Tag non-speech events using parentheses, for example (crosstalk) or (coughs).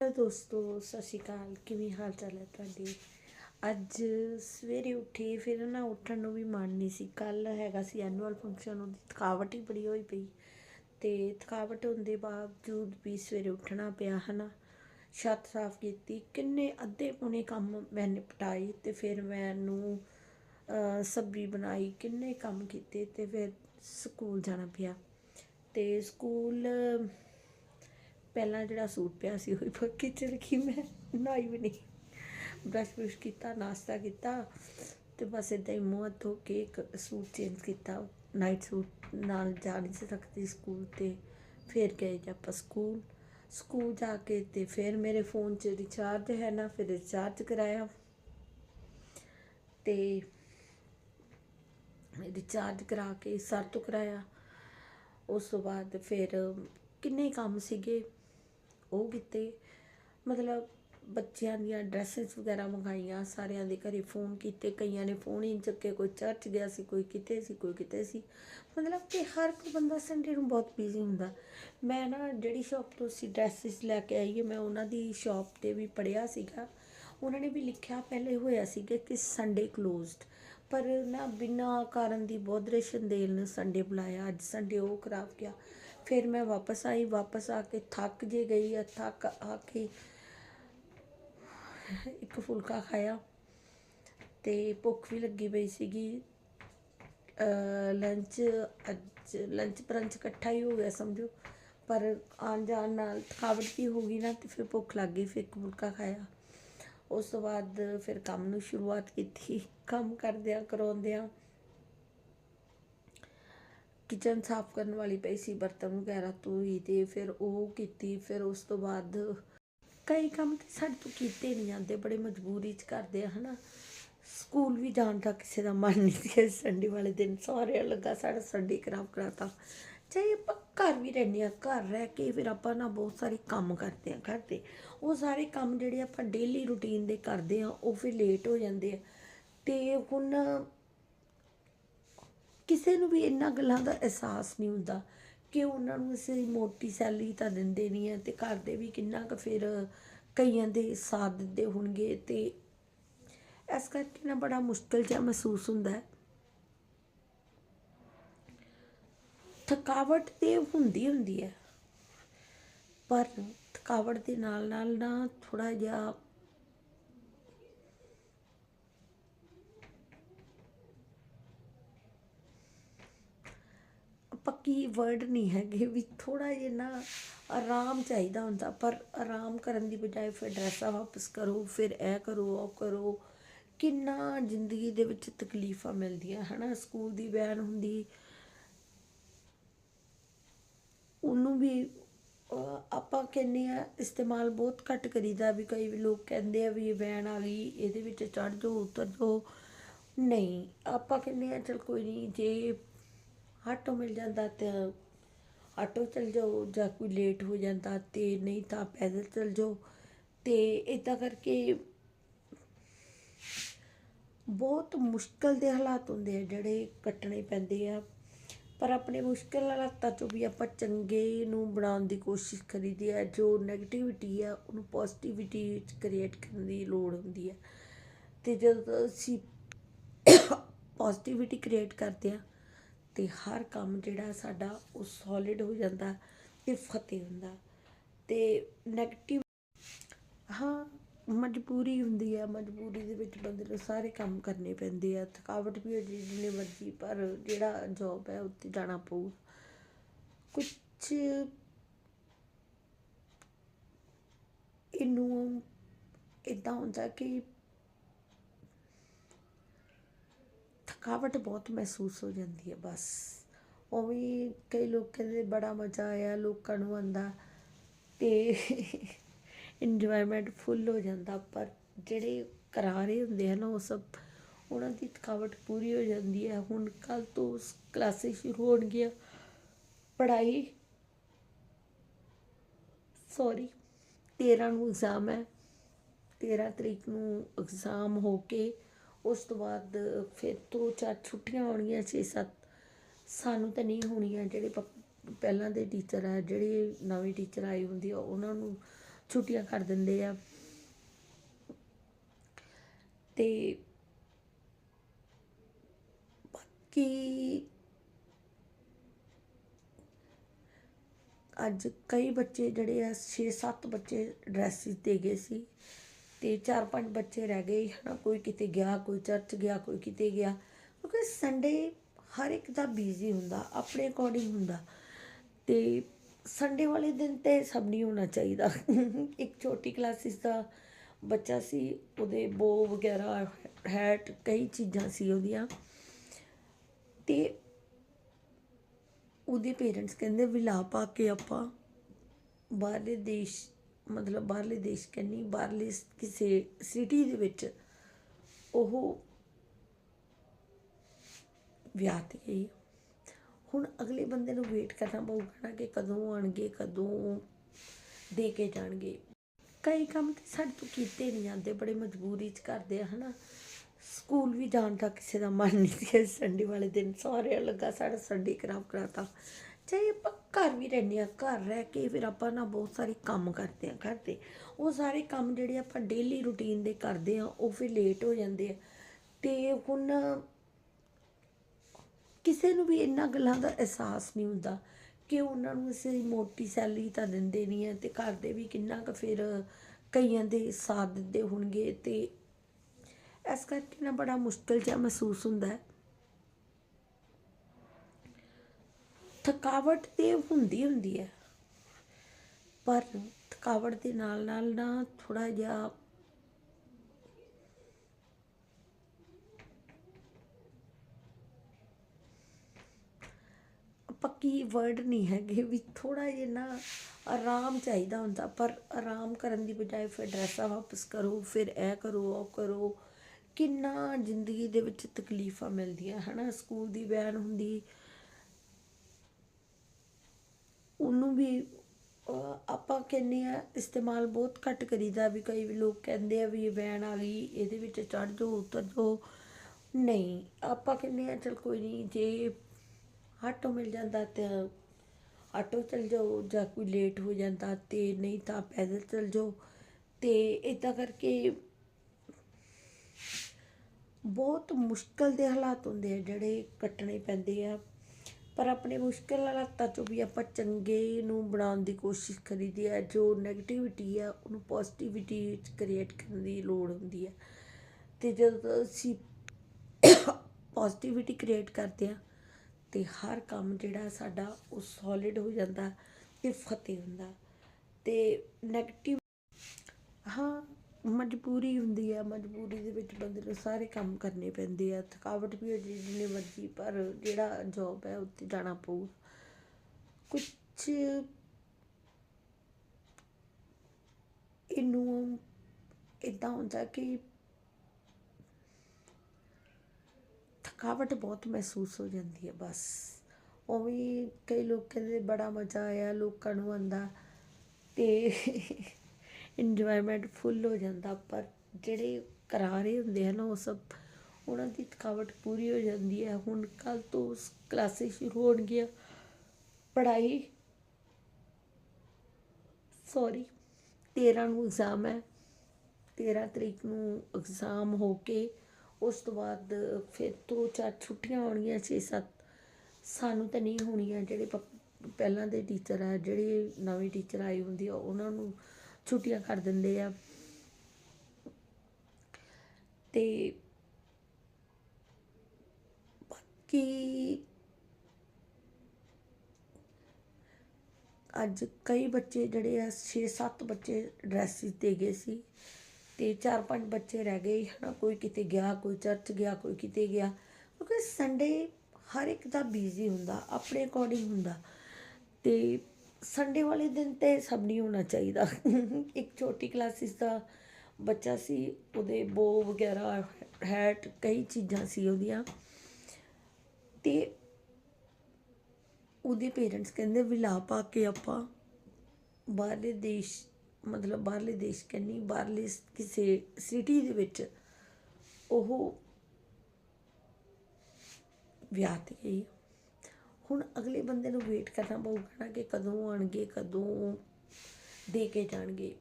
Hello ਦੋਸਤੋ ਸਤਿ ਸ਼੍ਰੀ ਅਕਾਲ। ਕਿਵੇਂ ਹਾਲ ਚਾਲ ਹੈ ਤੁਹਾਡੇ? ਅੱਜ ਸਵੇਰੇ ਉੱਠੀ ਫਿਰ ਨਾ ਉੱਠਣ ਨੂੰ ਵੀ ਮਨ ਨਹੀਂ ਸੀ। ਕੱਲ ਹੈਗਾ ਸੀ ਐਨੂਅਲ ਫੰਕਸ਼ਨ ਉਹਦੀ ਥਕਾਵਟ ਹੀ ਬੜੀ ਹੋਈ ਪਈ। ਤੇ ਥਕਾਵਟ ਹੋਣ ਦੇ ਬਾਵਜੂਦ ਵੀ ਸਵੇਰੇ ਉੱਠਣਾ ਪਿਆ ਹਨਾ। ਛੱਤ ਸਾਫ਼ ਕੀਤੀ ਕਿੰਨੇ ਅੱਧੇ ਪੁਣੇ ਕੰਮ ਮੈਂ ਨਿਪਟਾਈ ਤੇ ਫਿਰ ਮੈਨੂੰ ਅਹ, ਸਬਜ਼ੀ ਬਣਾਈ ਕਿੰਨੇ ਕੰਮ ਕੀਤੇ ਤੇ ਫਿਰ ਸਕੂਲ ਜਾਣਾ ਪਿਆ। ਤੇ ਸਕੂਲ ਪਹਿਲਾਂ ਜਿਹੜਾ ਸੂਟ ਪਿਆ ਸੀ ਉਹ ਹੀ ਪੱਕੀ ਚ ਰੱਖੀ ਮੈਂ ਨਹਾਈ ਵੀ ਨਹੀਂ। ਬ੍ਰਸ਼ ਬ੍ਰਸ਼ ਕੀਤਾ, ਨਾਸ਼ਤਾ ਕੀਤਾ ਤੇ ਬਸ ਏਦਾਂ ਹੀ ਮੂੰਹ ਧੋ ਕੇ ਇੱਕ ਸੂਟ ਚੇਂਜ ਕੀਤਾ। ਨਾਈਟ ਸੂਟ ਨਾਲ ਜਾ ਨਹੀਂ ਸਕਦੀ ਸਕੂਲ ਤੇ ਫਿਰ ਗਏ ਜੀ ਆਪਾਂ ਸਕੂਲ। ਸਕੂਲ ਜਾ ਕੇ ਤੇ ਫਿਰ ਮੇਰੇ ਫੋਨ 'ਚ ਰਿਚਾਰਜ ਹੈ ਨਾ, ਫਿਰ ਰਿਚਾਰਜ ਕਰਾਇਆ। ਤੇ ਰਿਚਾਰਜ ਕਰਾ ਕੇ ਸਰ ਤੋਂ ਕਰਾਇਆ। ਉਸ ਤੋਂ ਬਾਅਦ ਫਿਰ ਕਿੰਨੇ ਕੰਮ ਸੀਗੇ? ਉਹ ਕੀਤੇ। ਮਤਲਬ ਬੱਚਿਆਂ ਦੀਆਂ ਡਰੈਸਸ ਵਗੈਰਾ ਮੰਗਾਈਆਂ, ਸਾਰਿਆਂ ਦੇ ਘਰੇ ਫੋਨ ਕੀਤੇ, ਕਈਆਂ ਨੇ ਫੋਨ ਹੀ ਚੱਕੇ, ਕੋਈ ਚਰਚ ਗਿਆ ਸੀ, ਕੋਈ ਕਿਤੇ ਸੀ, ਕੋਈ ਕਿਤੇ ਸੀ। ਮਤਲਬ ਕਿ ਹਰ ਕੋਈ ਬੰਦਾ ਸੰਡੇ ਨੂੰ ਬਹੁਤ ਬਿਜ਼ੀ ਹੁੰਦਾ। ਮੈਂ ਨਾ ਜਿਹੜੀ ਸ਼ਾਪ ਤੋਂ ਅਸੀਂ ਡਰੈਸਸ ਲੈ ਕੇ ਆਈਏ ਮੈਂ ਉਹਨਾਂ ਦੀ ਸ਼ਾਪ ਤੇ ਵੀ ਪੜਿਆ ਸੀਗਾ। ਉਹਨਾਂ ਨੇ ਵੀ ਲਿਖਿਆ ਪਹਿਲੇ ਹੋਇਆ ਸੀਗਾ ਕਿ ਸੰਡੇ ਕਲੋਜ਼ਡ ਪਰ ਨਾ ਬਿਨਾਂ ਕਾਰਨ ਦੀ ਬੋਧਰੇਸ਼ਨ ਦੇਲ ਨੇ ਸੰਡੇ ਬੁਲਾਇਆ, ਅੱਜ ਸੰਡੇ ਉਹ ਖਰਾਬ ਗਿਆ। ਫਿਰ ਮੈਂ ਵਾਪਸ ਆਈ, ਵਾਪਸ ਆ ਕੇ ਥੱਕ ਜੇ ਗਈ ਆ ਥੱਕ ਆ ਕੇ ਇੱਕ ਫੁਲਕਾ ਖਾਇਆ ਤੇ ਭੁੱਖ ਵੀ ਲੱਗੀ ਪਈ ਸੀਗੀ। ਲੰਚ ਅੱਜ ਲੰਚ ਪਰੰਚ ਇਕੱਠਾ ਹੀ ਹੋ ਗਿਆ ਸਮਝੋ, ਪਰ ਆਉਣ ਜਾਣ ਨਾਲ ਥਕਾਵਟ ਵੀ ਹੋ ਗਈ ਨਾ ਤੇ ਫਿਰ ਭੁੱਖ ਲੱਗ ਗਈ, ਫਿਰ ਇੱਕ ਫੁਲਕਾ ਖਾਇਆ। ਉਸ ਤੋਂ ਬਾਅਦ ਫਿਰ ਕੰਮ ਨੂੰ ਸ਼ੁਰੂਆਤ ਕੀਤੀ, ਕੰਮ ਕਰਦਿਆਂ ਕਰਾਉਂਦਿਆਂ ਕਿਚਨ ਸਾਫ਼ ਕਰਨ ਵਾਲੀ ਪਈ ਸੀ, ਬਰਤਨ ਵਗੈਰਾ ਧੋਈ ਤੇ ਫਿਰ ਉਹ ਕੀਤੀ, ਫਿਰ ਉਸ ਤੋਂ ਬਾਅਦ ਕਈ ਕੰਮ ਤੇ ਸਾਡੇ ਤੋਂ ਕੀਤੇ ਨਹੀਂ ਜਾਂਦੇ, ਬੜੇ ਮਜਬੂਰੀ ਚ ਕਰਦੇ ਆ, ਹਨਾ। ਸਕੂਲ ਵੀ ਜਾਣ ਦਾ ਕਿਸੇ ਦਾ ਮਨ ਨਹੀਂ ਸੀ ਸੰਡੇ ਵਾਲੇ ਦਿਨ ਸਾਰਿਆਂ ਲੱਗਾ ਸਾਡਾ ਸੰਡੇ ਖਰਾਬ ਕਰਾਤਾ। ਚਾਹੇ ਆਪਾਂ ਘਰ ਵੀ ਰਹਿੰਦੇ ਆ ਘਰ ਰਹਿ ਕੇ ਫਿਰ ਆਪਾਂ ਨਾ ਬਹੁਤ ਸਾਰੇ ਕੰਮ ਕਰਦੇ ਆ ਘਰ ਦੇ। ਉਹ ਸਾਰੇ ਕੰਮ ਜਿਹੜੇ ਆਪਾਂ ਡੇਲੀ ਰੁਟੀਨ ਦੇ ਕਰਦੇ ਆ ਉਹ ਫਿਰ ਲੇਟ ਹੋ ਜਾਂਦੇ ਆ। ਤੇ ਹੁਣ ਕਿਸੇ ਨੂੰ ਵੀ ਇੰਨਾ ਗੱਲਾਂ ਦਾ ਅਹਿਸਾਸ ਨਹੀਂ ਹੁੰਦਾ ਕਿ ਉਹਨਾਂ ਨੂੰ ਅਸੀਂ ਮੋਟੀ ਸੈਲਰੀ ਤਾਂ ਦਿੰਦੇ ਨਹੀਂ ਆ ਤੇ ਘਰ ਦੇ ਵੀ ਕਿੰਨਾ ਕੁ ਫਿਰ ਕਈਆਂ ਦੇ ਸਾਥ ਦਿੰਦੇ ਹੋਣਗੇ ਤੇ ਇਸ ਕਰਕੇ ਨਾ ਬੜਾ ਮੁਸ਼ਕਿਲ ਜਿਹਾ ਮਹਿਸੂਸ ਹੁੰਦਾ ਹੈ। ਥਕਾਵਟ ਤੇ ਹੁੰਦੀ ਹੁੰਦੀ ਹੈ, ਪਰ ਥਕਾਵਟ ਦੇ ਨਾਲ ਨਾਲ ਨਾ ਥੋੜਾ ਜਿਹਾ ਪੱਕੀ ਵਰਡ ਨਹੀਂ ਹੈਗੇ ਵੀ ਥੋੜਾ ਜਿਹਾ ਨਾ ਆਰਾਮ ਚਾਹੀਦਾ ਹੁੰਦਾ, ਪਰ ਆਰਾਮ ਕਰਨ ਦੀ ਬਜਾਏ ਫਿਰ ਡਰੈਸਾਂ ਵਾਪਸ ਕਰੋ, ਫਿਰ ਇਹ ਕਰੋ, ਉਹ ਕਰੋ। ਕਿੰਨਾ ਜ਼ਿੰਦਗੀ ਦੇ ਵਿੱਚ ਤਕਲੀਫਾਂ ਮਿਲਦੀਆਂ, ਹਨਾ? ਸਕੂਲ ਦੀ ਵੈਨ ਹੁੰਦੀ, ਉਹਨੂੰ ਵੀ ਆਪਾਂ ਕਹਿੰਦੇ ਆ ਇਸਤੇਮਾਲ ਬਹੁਤ ਘੱਟ ਕਰੀਦਾ ਵੀ ਕਈ ਲੋਕ ਕਹਿੰਦੇ ਆ ਵੀ ਇਹ ਵੈਨ ਆ ਗਈ, ਇਹਦੇ ਵਿੱਚ ਚੜ ਜਾਓ, ਉਤਰ ਜਾਓ। ਨਹੀਂ, ਆਪਾਂ ਕਹਿੰਦੇ ਆ ਚਲ ਕੋਈ ਨਹੀਂ, ਜੇ ਆਟੋ ਮਿਲ ਜਾਂਦਾ ਤਾਂ ਆਟੋ ਚਲ ਜਾਓ ਜਾਂ ਕੋਈ ਲੇਟ ਹੋ ਜਾਂਦਾ ਤੇ ਨਹੀਂ ਤਾਂ ਪੈਦਲ ਚਲ ਜਾਓ। ਤੇ ਇਦਾਂ ਕਰਕੇ ਬਹੁਤ ਮੁਸ਼ਕਲ ਦੇ ਹਾਲਾਤ ਹੁੰਦੇ ਆ ਜਿਹੜੇ ਕੱਟਣੇ ਪੈਂਦੇ ਆ। ਪਰ ਆਪਣੇ ਮੁਸ਼ਕਲ ਹਾਲਾਤਾਂ ਚੋਂ ਵੀ ਆਪਾਂ ਚੰਗੇ ਨੂੰ ਬਣਾਉਣ ਦੀ ਕੋਸ਼ਿਸ਼ ਕਰੀਦੀ ਆ। ਜੋ 네ਗੇਟਿਵਿਟੀ ਆ, ਉਹਨੂੰ ਪੋਜ਼ਿਟਿਵਿਟੀ ਵਿੱਚ ਕ੍ਰੀਏਟ ਕਰਨ ਦੀ ਲੋੜ ਹੁੰਦੀ ਹੈ ਤੇ ਜਦੋਂ ਅਸੀਂ (coughs) ਪੋਜ਼ਿਟਿਵਿਟੀ ਕ੍ਰੀਏਟ ਕਰਦੇ ਆ ਤੇ ਹਰ ਕੰਮ ਜਿਹੜਾ ਸਾਡਾ ਉਹ ਸੋਲਿਡ ਹੋ ਜਾਂਦਾ ਤੇ ਫਤਿਹ ਹੁੰਦਾ। ਤੇ 네ਗੇਟਿਵ ਹਾਂ, ਮਜਬੂਰੀ ਹੁੰਦੀ ਹੈ ਮਜਬੂਰੀ ਦੇ ਵਿੱਚ ਬੰਦੇ ਨੂੰ ਸਾਰੇ ਕੰਮ ਕਰਨੇ ਪੈਂਦੇ ਆ। ਥਕਾਵਟ ਵੀ ਹੋ ਜੀ, ਜਿੰਨੀ ਮਰਜ਼ੀ, ਪਰ ਜਿਹੜਾ ਜੌਬ ਹੈ ਉੱਤੇ ਜਾਣਾ ਪਊ। ਕੁਝ ਇਹਨੂੰ ਇਦਾਂ ਹੁੰਦਾ ਕਿ ਥਕਾਵਟ ਬਹੁਤ ਮਹਿਸੂਸ ਹੋ ਜਾਂਦੀ ਹੈ, ਬਸ। ਉਵੇਂ ਕਈ ਲੋਕ ਕਹਿੰਦੇ ਬੜਾ ਮਜ਼ਾ ਆਇਆ ਲੋਕਾਂ ਨੂੰ ਆਂਦਾ ਤੇ ਇੰਜੋਇਮੈਂਟ ਫੁੱਲ ਹੋ ਜਾਂਦਾ, ਪਰ ਜਿਹੜੇ ਕਰਾ ਰਹੇ ਹੁੰਦੇ ਹਨ ਉਹ ਸਭ, ਉਹਨਾਂ ਦੀ ਥਕਾਵਟ ਪੂਰੀ ਹੋ ਜਾਂਦੀ ਹੈ। ਹੁਣ ਕੱਲ ਤੋਂ ਕਲਾਸਿਸ ਸ਼ੁਰੂ ਹੋਣਗੀਆਂ, ਪੜ੍ਹਾਈ ਸੌਰੀ 13 ਨੂੰ ਐਗਜ਼ਾਮ ਹੈ 13 ਤਰੀਕ ਨੂੰ ਐਗਜ਼ਾਮ ਹੋ ਕੇ ਉਸ ਤੋਂ ਬਾਅਦ ਫਿਰ ਦੋ ਚਾਰ ਛੁੱਟੀਆਂ ਹੋਣਗੀਆਂ 6-7 ਸਾਨੂੰ ਤਾਂ ਨਹੀਂ ਹੋਣੀਆਂ ਜਿਹੜੇ ਪ- ਪਹਿਲਾਂ ਦੇ ਟੀਚਰ ਆ, ਜਿਹੜੇ ਨਵੇਂ ਟੀਚਰ ਆਏ ਹੁੰਦੇ ਆ, ਉਹਨਾਂ ਨੂੰ ਛੁੱਟੀਆਂ ਕਰ ਦਿੰਦੇ ਆ। ਤੇ ਬਾਕੀ ਅੱਜ ਕਈ ਬੱਚੇ ਜਿਹੜੇ ਆ 6-7 ਬੱਚੇ ਡਰੈਸਿਸ ਦੇ ਗਏ ਸੀ। ਤੇ 4-5 ਬੱਚੇ ਰਹਿ ਗਏ ਹਨਾ, ਕੋਈ ਕਿਤੇ ਗਿਆ, ਕੋਈ ਚਰਚ ਗਿਆ, ਕੋਈ ਕਿਤੇ ਗਿਆ। ਕਿਉਂਕਿ ਸੰਡੇ ਹਰ ਇੱਕ ਦਾ ਬਿਜ਼ੀ ਹੁੰਦਾ, ਆਪਣੇ ਅਕੋਰਡਿੰਗ ਹੁੰਦਾ। ਤੇ ਸੰਡੇ ਵਾਲੇ ਦਿਨ ਤੇ ਸਭ ਨਹੀਂ ਹੋਣਾ ਚਾਹੀਦਾ। (laughs) ਇੱਕ ਛੋਟੀ ਕਲਾਸਿਸ ਦਾ ਬੱਚਾ ਸੀ, ਉਹਦੇ ਬੋ ਵਗੈਰਾ ਹੈਟ ਕਈ ਚੀਜ਼ਾਂ ਸੀ ਉਹਦੀਆਂ। ਤੇ ਉਹਦੇ ਪੇਰੈਂਟਸ ਕਹਿੰਦੇ, ਵੀ ਲਾ ਪਾ ਕੇ ਆਪਾਂ ਬਾਹਰਲੇ ਦੇਸ਼ ਮਤਲਬ ਬਾਹਰਲੇ ਦੇਸ਼ ਕਹਿੰਨੀ ਬਾਹਰਲੇ ਕਿਸੇ ਸਿਟੀ ਦੇ ਵਿੱਚ ਉਹ ਵਿਆਹ ਤੇ ਗਈ। ਹੁਣ ਅਗਲੇ ਬੰਦੇ ਨੂੰ ਵੇਟ ਕਰਨਾ ਪਊਗਾ ਨਾ ਕਿ ਕਦੋਂ ਆਣਗੇ ਕਦੋਂ ਦੇ ਕੇ ਜਾਣਗੇ। ਕਈ ਕੰਮ ਤੇ ਸਾਡੇ ਤੋਂ ਕੀਤੇ ਨਹੀਂ ਜਾਂਦੇ, ਬੜੇ ਮਜਬੂਰੀ ਚ ਕਰਦੇ ਆ, ਹਨਾ। ਸਕੂਲ ਵੀ ਜਾਣ ਦਾ ਕਿਸੇ ਦਾ ਮਨ ਨਹੀਂ ਸੀ ਸੰਡੇ ਵਾਲੇ ਦਿਨ ਸਾਰੇ ਲੱਗਾ ਸਾਡਾ ਸੰਡੇ ਖਰਾਬ ਕਰਾਤਾ। ਚਾਹੇ ਆਪਾਂ ਘਰ ਵੀ ਰਹਿੰਦੇ ਆ ਘਰ ਰਹਿ ਕੇ ਫਿਰ ਆਪਾਂ ਨਾ ਬਹੁਤ ਸਾਰੇ ਕੰਮ ਕਰਦੇ ਆ ਘਰ ਦੇ। ਉਹ ਸਾਰੇ ਕੰਮ ਜਿਹੜੇ ਆਪਾਂ ਡੇਲੀ ਰੁਟੀਨ ਦੇ ਕਰਦੇ ਆ ਉਹ ਫਿਰ ਲੇਟ ਹੋ ਜਾਂਦੇ ਆ। ਤੇ ਹੁਣ ਕਿਸੇ ਨੂੰ ਵੀ ਇਹਨਾਂ ਗੱਲਾਂ ਦਾ ਅਹਿਸਾਸ ਨਹੀਂ ਹੁੰਦਾ ਕਿ ਉਹਨਾਂ ਨੂੰ ਅਸੀਂ ਮੋਟੀ ਸੈਲਰੀ ਤਾਂ ਦਿੰਦੇ ਨਹੀਂ ਹੈ ਤੇ ਘਰ ਦੇ ਵੀ ਕਿੰਨਾ ਕੁ ਫਿਰ ਕਈਆਂ ਦੇ ਸਾਥ ਦਿੰਦੇ ਹੋਣਗੇ ਤੇ ਇਸ ਕਰਕੇ ਨਾ ਬੜਾ ਮੁਸ਼ਕਿਲ ਜਿਹਾ ਮਹਿਸੂਸ ਹੁੰਦਾ ਹੈ। ਥਕਾਵਟ ਤੇ ਹੁੰਦੀ ਹੁੰਦੀ ਹੈ। ਪਰ ਥਕਾਵਟ ਦੇ ਨਾਲ ਨਾਲ ਨਾ ਥੋੜਾ ਜਿਹਾ ਪੱਕੀ ਵਰਡ ਨਹੀਂ ਹੈਗੇ ਵੀ ਥੋੜਾ ਜਿਹਾ ਨਾ ਆਰਾਮ ਚਾਹੀਦਾ ਹੁੰਦਾ। ਪਰ ਆਰਾਮ ਕਰਨ ਦੀ ਬਜਾਏ ਫਿਰ ਡਰੈਸਾਂ ਵਾਪਸ ਕਰੋ, ਫਿਰ ਇਹ ਕਰੋ, ਉਹ ਕਰੋ। ਕਿੰਨਾ ਜ਼ਿੰਦਗੀ ਦੇ ਵਿੱਚ ਤਕਲੀਫਾਂ ਮਿਲਦੀਆਂ, ਹਨਾ? ਸਕੂਲ ਦੀ ਵੈਨ ਹੁੰਦੀ ਉਹਨੂੰ ਵੀ ਆਪਾਂ ਕਹਿੰਦੇ ਆ ਇਸਤੇਮਾਲ ਬਹੁਤ ਘੱਟ ਕਰੀਦਾ ਵੀ ਕਈ ਲੋਕ ਕਹਿੰਦੇ ਆ ਵੀ ਇਹ ਵੈਨ ਆ ਗਈ, ਇਹਦੇ ਵਿੱਚ ਚੜ ਜਾਓ, ਉਤਰ ਜਾਓ। ਨਹੀਂ, ਆਪਾਂ ਕਹਿੰਦੇ ਆ ਚਲ ਕੋਈ ਨਹੀਂ, ਜੇ ਆਟੋ ਮਿਲ ਜਾਂਦਾ ਤੇ ਆਟੋ ਚਲ ਜਾਓ ਜਾਂ ਕੋਈ ਲੇਟ ਹੋ ਜਾਂਦਾ ਤੇ ਨਹੀਂ ਤਾਂ ਪੈਦਲ ਚਲ ਜਾਓ। ਤੇ ਇਦਾਂ ਕਰਕੇ ਬਹੁਤ ਮੁਸ਼ਕਲ ਦੇ ਹਾਲਾਤ ਹੁੰਦੇ ਆ ਜਿਹੜੇ ਕੱਟਣੇ ਪੈਂਦੇ ਆ। ਪਰ ਆਪਣੇ ਮੁਸ਼ਕਿਲ ਹਾਲਾਤਾਂ ਚੋਂ ਵੀ ਆਪਾਂ ਚੰਗੇ ਨੂੰ ਬਣਾਉਣ ਦੀ ਕੋਸ਼ਿਸ਼ ਕਰੀਦੀ ਹੈ, ਜੋ ਨੈਗੇਟਿਵਿਟੀ ਆ, ਉਹਨੂੰ ਪੋਜ਼ਿਟਿਵਿਟੀ ਵਿੱਚ ਕ੍ਰੀਏਟ ਕਰਨ ਦੀ ਲੋੜ ਹੁੰਦੀ ਹੈ। ਤੇ ਜਦੋਂ ਅਸੀਂ ਪੋਜ਼ਿਟਿਵਿਟੀ ਕ੍ਰੀਏਟ ਕਰਦੇ ਆ ਤੇ ਹਰ ਕੰਮ ਜਿਹੜਾ ਸਾਡਾ ਉਹ ਸੋਲਿਡ ਹੋ ਜਾਂਦਾ ਤੇ ਫਤਿਹ ਹੁੰਦਾ। ਤੇ ਨੈਗੇਟਿਵ ਹਾਂ ਮਜਬੂਰੀ ਹੁੰਦੀ ਆ, ਮਜਬੂਰੀ ਦੇ ਵਿੱਚ ਬੰਦੇ ਨੂੰ ਸਾਰੇ ਕੰਮ ਕਰਨੇ ਪੈਂਦੇ ਆ, ਥਕਾਵਟ ਵੀ ਹੋ ਜੀ ਜਿੰਨੀ ਮਰਜ਼ੀ, ਪਰ ਜਿਹੜਾ ਜੌਬ ਹੈ ਉੱਤੇ ਜਾਣਾ ਪਊ। ਕੁਛ ਇਹਨੂੰ ਇਦਾਂ ਹੁੰਦਾ ਕਿ ਥਕਾਵਟ ਬਹੁਤ ਮਹਿਸੂਸ ਹੋ ਜਾਂਦੀ ਹੈ ਬਸ। ਉਹ ਵੀ ਕਈ ਲੋਕ ਕਹਿੰਦੇ ਬੜਾ ਮਜ਼ਾ ਆਇਆ, ਲੋਕਾਂ ਨੂੰ ਆਂਦਾ ਤੇ ਇੰਜੋਇਮੈਂਟ ਫੁੱਲ ਹੋ ਜਾਂਦਾ, ਪਰ ਜਿਹੜੇ ਕਰਾ ਰਹੇ ਹੁੰਦੇ ਨਾ ਉਹ ਸਭ ਉਹਨਾਂ ਦੀ ਥਕਾਵਟ ਪੂਰੀ ਹੋ ਜਾਂਦੀ ਹੈ। ਹੁਣ ਕੱਲ ਤੋਂ ਕਲਾਸਿਸ ਸ਼ੁਰੂ ਹੋਣਗੀਆਂ, ਪੜ੍ਹਾਈ ਸੌਰੀ 13 ਨੂੰ ਐਗਜ਼ਾਮ ਹੈ। 13 ਤਰੀਕ ਨੂੰ ਐਗਜ਼ਾਮ ਹੋ ਕੇ ਉਸ ਤੋਂ ਬਾਅਦ ਫਿਰ ਦੋ ਚਾਰ ਛੁੱਟੀਆਂ ਹੋਣਗੀਆਂ 6-7 ਸਾਨੂੰ ਤਾਂ ਨਹੀਂ ਹੋਣੀਆਂ ਜਿਹੜੇ ਪ- ਪਹਿਲਾਂ ਦੇ ਟੀਚਰ ਆ, ਜਿਹੜੇ ਨਵੇਂ ਟੀਚਰ ਆਏ ਹੁੰਦੇ ਆ, ਉਹਨਾਂ ਨੂੰ ਛੁੱਟੀਆਂ ਕਰ ਦਿੰਦੇ ਆ। ਤੇ ਬਾਕੀ ਅੱਜ ਕਈ ਬੱਚੇ ਜਿਹੜੇ ਆ 6-7 ਬੱਚੇ ਡਰੈਸਿਸ ਦੇ ਗਏ ਸੀ ਤੇ 4-5 ਬੱਚੇ ਰਹਿ ਗਏ ਹਨਾ, ਕੋਈ ਕਿਤੇ ਗਿਆ, ਕੋਈ ਚਰਚ ਗਿਆ, ਕੋਈ ਕਿਤੇ ਗਿਆ। ਕਿਉਂਕਿ ਸੰਡੇ ਹਰ ਇੱਕ ਦਾ ਬਿਜ਼ੀ ਹੁੰਦਾ, ਆਪਣੇ ਅਕੋਰਡਿੰਗ ਹੁੰਦਾ। ਤੇ ਸੰਡੇ ਵਾਲੇ ਦਿਨ ਤੇ ਸਭ ਨਹੀਂ ਹੋਣਾ ਚਾਹੀਦਾ। ਇੱਕ ਛੋਟੀ ਕਲਾਸਿਸ ਦਾ ਬੱਚਾ ਸੀ, ਉਹਦੇ ਬੋ ਵਗੈਰਾ ਹੈਟ ਕਈ ਚੀਜ਼ਾਂ ਸੀ ਉਹਦੀਆਂ। ਤੇ ਉਹਦੇ ਪੇਰੈਂਟਸ ਕਹਿੰਦੇ ਵਿਲਾ ਪਾ ਕੇ ਆਪਾਂ ਬਾਹਰਲੇ ਦੇਸ਼, ਮਤਲਬ ਬਾਹਰਲੇ ਦੇਸ਼ ਕਹਿੰਨੀ ਬਾਹਰਲੇ ਕਿਸੇ ਸਿਟੀ ਦੇ ਵਿੱਚ ਉਹ ਵਿਆਹ ਤੇ ਗਈ। ਹੁਣ ਅਗਲੇ ਬੰਦੇ ਨੂੰ ਵੇਟ ਕਰਨਾ ਪਊਗਾ ਨਾ ਕਿ ਕਦੋਂ ਆਉਣਗੇ, ਕਦੋਂ ਦੇ ਕੇ ਜਾਣਗੇ।